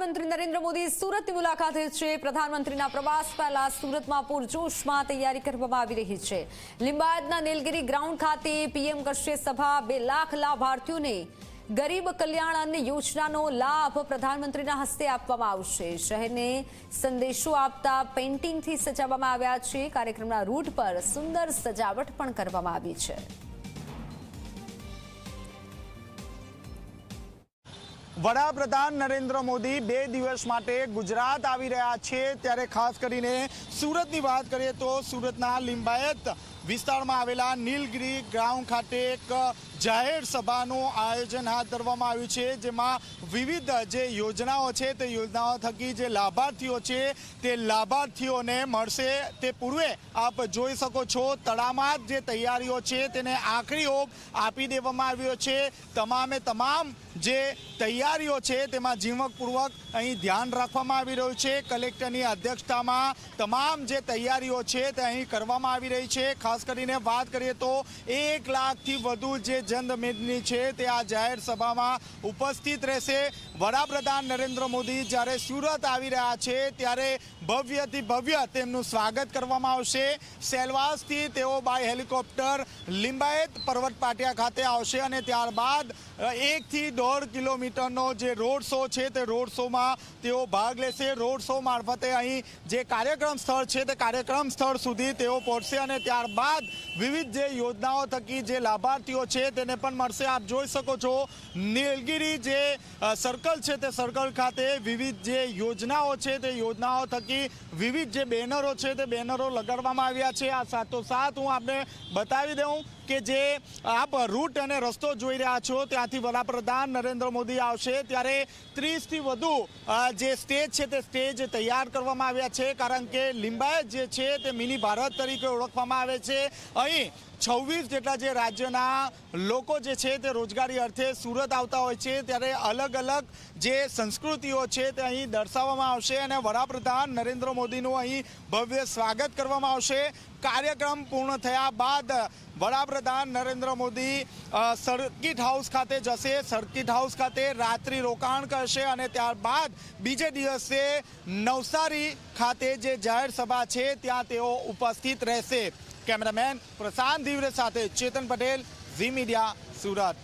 પ્રધાનમંત્રી નરેન્દ્ર મોદી સુરતની મુલાકાતે છે. પ્રધાનમંત્રીના પ્રવાસ પહેલા સુરતમાં પૂરજોશમાં તૈયારી કરવામાં આવી રહી છે. લિંબાયતના નીલગીરી ગ્રાઉન્ડ ખાતે પીએમ કરશે સભા. બે લાખ લાભાર્થીઓને ગરીબ કલ્યાણ અન્ન યોજનાનો લાભ પ્રધાનમંત્રીના હસ્તે આપવામાં આવશે. શહેરને સંદેશો આપતા પેઇન્ટિંગથી સજાવવામાં આવ્યા છે. કાર્યક્રમના રૂટ પર સુંદર સજાવટ પણ કરવામાં આવી છે. વડાપ્રધાન નરેન્દ્ર મોદી બે દિવસ માટે ગુજરાત આવી રહ્યા છે. ત્યારે ખાસ કરીને સુરતની વાત કરીએ તો સુરતના લિંબાયત વિસ્તારમાં આવેલા નીલગિરી ગ્રાઉન્ડ ખાતે એક જાહેર સભાનું આયોજન હાથ ધરવામાં આવ્યું છે, જેમાં વિવિધ જે યોજનાઓ છે તે યોજનાઓ થકી જે લાભાર્થીઓ છે તે લાભાર્થીઓને મળશે. તે પૂર્વે આપ જોઈ શકો છો તળામાં જે તૈયારીઓ છે તેને આખરી ઓપ આપી દેવામાં આવ્યો છે. તમામે તમામ જે તૈયારીઓ છે તેમાં ઝીણવકપૂર્વક અહીં ધ્યાન રાખવામાં આવી રહ્યું છે. કલેક્ટરની અધ્યક્ષતામાં તમામ જે તૈયારીઓ છે તે અહીં કરવામાં આવી રહી છે. ખાસ કરીને વાત કરીએ તો એક લાખથી વધુ જે જનમેદની છે તે આ જાહેર સભામાં ઉપસ્થિત રહેશે. વડાપ્રધાન નરેન્દ્ર મોદી જ્યારે સુરત આવી રહ્યા છે ત્યારે ભવ્યથી ભવ્ય તેમનું સ્વાગત કરવામાં આવશે. સેલવાસથી તેઓ બાય હેલિકોપ્ટર લિંબાયત પર્વત પાટિયા ખાતે આવશે અને ત્યારબાદ એકથી દોઢ કિલોમીટરનો જે રોડ શો છે તે રોડ શોમાં તેઓ ભાગ લેશે. રોડ શો મારફતે અહીં જે કાર્યક્રમ સ્થળ છે તે કાર્યક્રમ સ્થળ સુધી તેઓ પહોંચશે અને ત્યારબાદ વિવિધ જે યોજનાઓ થકી જે લાભાર્થીઓ છે તેને પણ મળશે. આપ જોઈ શકો છો, નીલગિરી જે સર્કલ છે તે સર્કલ ખાતે વિવિધ જે યોજનાઓ છે તે યોજનાઓ થકી વિવિધ જે બેનરો છે તે બેનરો લગાડવામાં આવ્યા છે. આ સાથોસાથ હું આપને બતાવી દઉં. કે જે આપ રૂટ અને રસ્તો જોઈ રહ્યા છો, ત્યાંથી વડાપ્રધાન નરેન્દ્ર મોદી આવશે. ત્યારે ત્રીસથી વધુ જે સ્ટેજ છે તે સ્ટેજ તૈયાર કરવામાં આવ્યા છે. કારણ કે લિંબાયત જે છે તે મિની ભારત તરીકે ઓળખવામાં આવે છે. અહીં છવ્વીસ જેટલા જે રાજ્યના લોકો જે છે તે રોજગારી અર્થે સુરત આવતા હોય છે. ત્યારે અલગ અલગ જે સંસ્કૃતિઓ છે તે અહીં દર્શાવવામાં આવશે અને વડાપ્રધાન નરેન્દ્ર મોદીનું અહીં ભવ્ય સ્વાગત કરવામાં આવશે. કાર્યક્રમ પૂર્ણ થયા બાદ વડાપ્રધાન નરેન્દ્ર મોદી સર્કિટ હાઉસ ખાતે જશે. સર્કિટ હાઉસ ખાતે રાત્રિ રોકાણ કરશે અને ત્યારબાદ બીજે દિવસે નવસારી ખાતે જે જાહેર સભા છે, ત્યાં તેઓ ઉપસ્થિત રહેશે. કેમેરામેન પ્રશાંત ધીવરે સાથે ચેતન પટેલ, ઝી મીડિયા, સુરત.